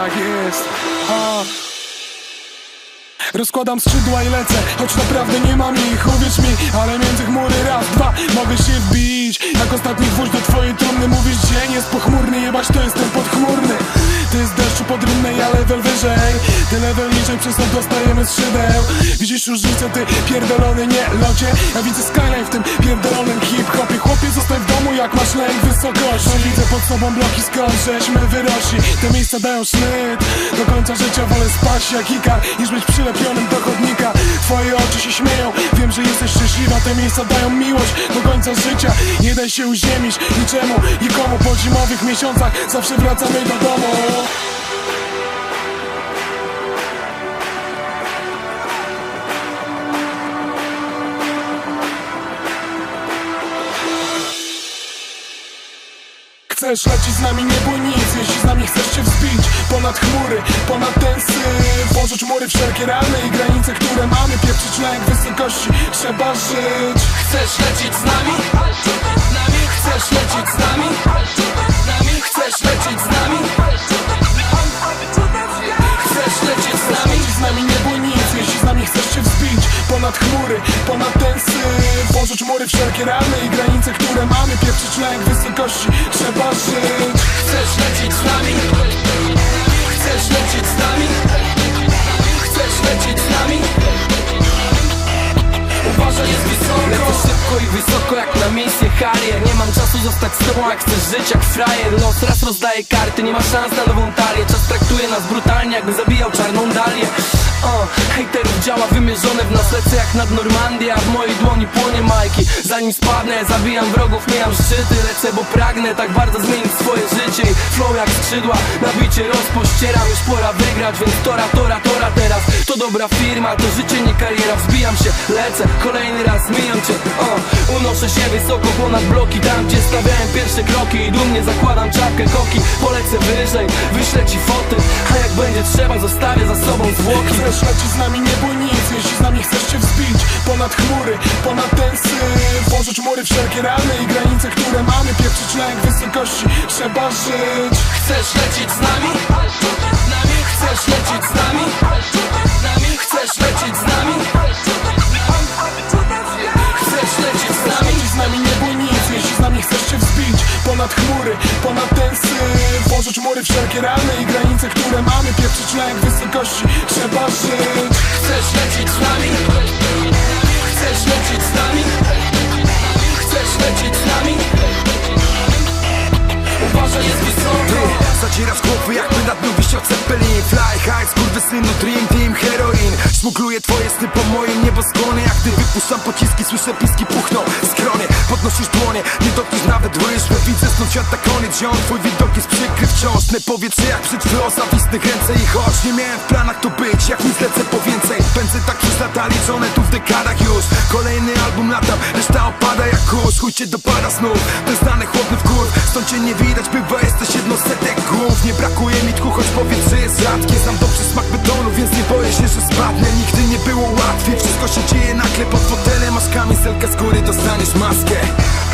Tak jest. A. Rozkładam skrzydła i lecę, choć naprawdę nie mam ich Uwierz mi, ale między chmury raz, dwa Mogę się wbić, jak ostatni gwóźdź do twojej trumny Mówisz dzień jest pochmurny, jebać to jestem podchmurny Ty z deszczu pod ja level wyżej. Ty level niżej, przez to dostajemy z Widzisz różnicę, ty pierdolony nie locie. Ja widzę skyline w tym pierdolonym hip-hopie. Chłopie, zostań w domu, jak masz lęk wysokości. Widzę pod sobą bloki, skąd żeśmy wyrośli. Te miejsca dają sznyt. Do końca życia wolę spać jak ikar Niż być przylepionym do chodnika. Twoje oczy się śmieją, wiem, że jesteś szczęśliwa. Te miejsca dają miłość do końca życia. Nie daj się uziemić niczemu, nikomu Po zimowych miesiącach zawsze wracamy do domu Chcesz lecieć z nami, nie bój nic Jeśli z nami chcesz się wzbić Ponad chmury, ponad ten syf Włożyć mury wszelkie ramy i granice, które mamy Pieprzyć lęk wysokości, trzeba żyć Chcesz lecieć z nami? Chcesz lecieć z nami? Chcesz lecieć z nami? Chcesz lecieć z nami? Lecieć z nami, nie bój nic Jeśli z nami chcesz się wzbić Ponad chmury, ponad ten syf Włożyć mury wszelkie ramy i granice, lęk wysokości, trzeba żyć Chcesz lecieć z nami? Chcesz lecieć z nami? Chcesz lecieć z nami? Uważaj, jest wysoko Lecę szybko i wysoko jak na misję Harrier Nie mam czasu zostać z tobą jak chcesz żyć jak frajer Los raz rozdaje karty, nie ma szans na nową talię Czas traktuje nas brutalnie jakby zabijał czarną dalię o, hejterów działa wymierzone w nas jak nad Normandię, a w mojej dłoni płonie majki. Zanim spadnę, zabijam wrogów, nie mam szczyty. Lecę, bo pragnę tak bardzo zmienić swoje życie. I flow jak skrzydła, nabicie rozpościeram. Już pora wygrać, więc tora, tora, tora teraz. To dobra firma, to życie, nie kariera. Wzbijam się, lecę, kolejny raz mijam cię. O, Unoszę się wysoko ponad bloki. Tam, gdzie stawiałem pierwsze kroki. I dumnie zakładam czapkę koki. Polecę wyżej, wyślę ci foty. A jak będzie trzeba, zostawię za sobą zwłoki Chcesz lecieć z nami, nie nic Jeśli z nami chcesz się wzbić Ponad chmury, ponad ten syf Włożyć mury wszelkie ramy i granice, które mamy Pieprzyć lęk wysokości, trzeba żyć Chcesz lecieć z nami? Chcesz lecieć z nami? Mury wszelkie ramy i granice, które mamy Pieprzyć lęk wysokości, trzeba żyć. Chcesz lecieć z nami? Chcesz lecieć z nami? Chcesz lecieć z nami? Uważaj, jest wysoko. Zacierasz głowy jakby nad nią wisiał Zeppelin. Fly high, skurwysynu, dream team, heroin. Smugluję twoje sny po moim nieboskłonie Jak gdy wypuszczam pociski, słyszę piski puchną w skronie Podnosisz dłonie, nie dotkniesz nawet łyżwy. Widzę stąd świata koniec, ziom Twój widok jest przykry wciąż Ne powietrze jak krwi o zawistnych ręce I choć nie miałem w planach tu być, jak nic lecę po więcej. Pędzę tak przez lata liczone tu w dekadach już. Kolejny album latam, reszta opada jak kurz. Chuj cię dopada znów, ten znany chłodny wkurw Stąd cię nie widać, bywa jesteś jedno setek głów. Nie brakuje mi tchu, choć powietrze jest rzadkie. Znam dobrze smak betonu, więc nie boję się, że spadnę. Nigdy nie było łatwiej, wszystko się dzieje nagle pod fotelem Masz kamizelkę z góry, dostaniesz maskę Bye.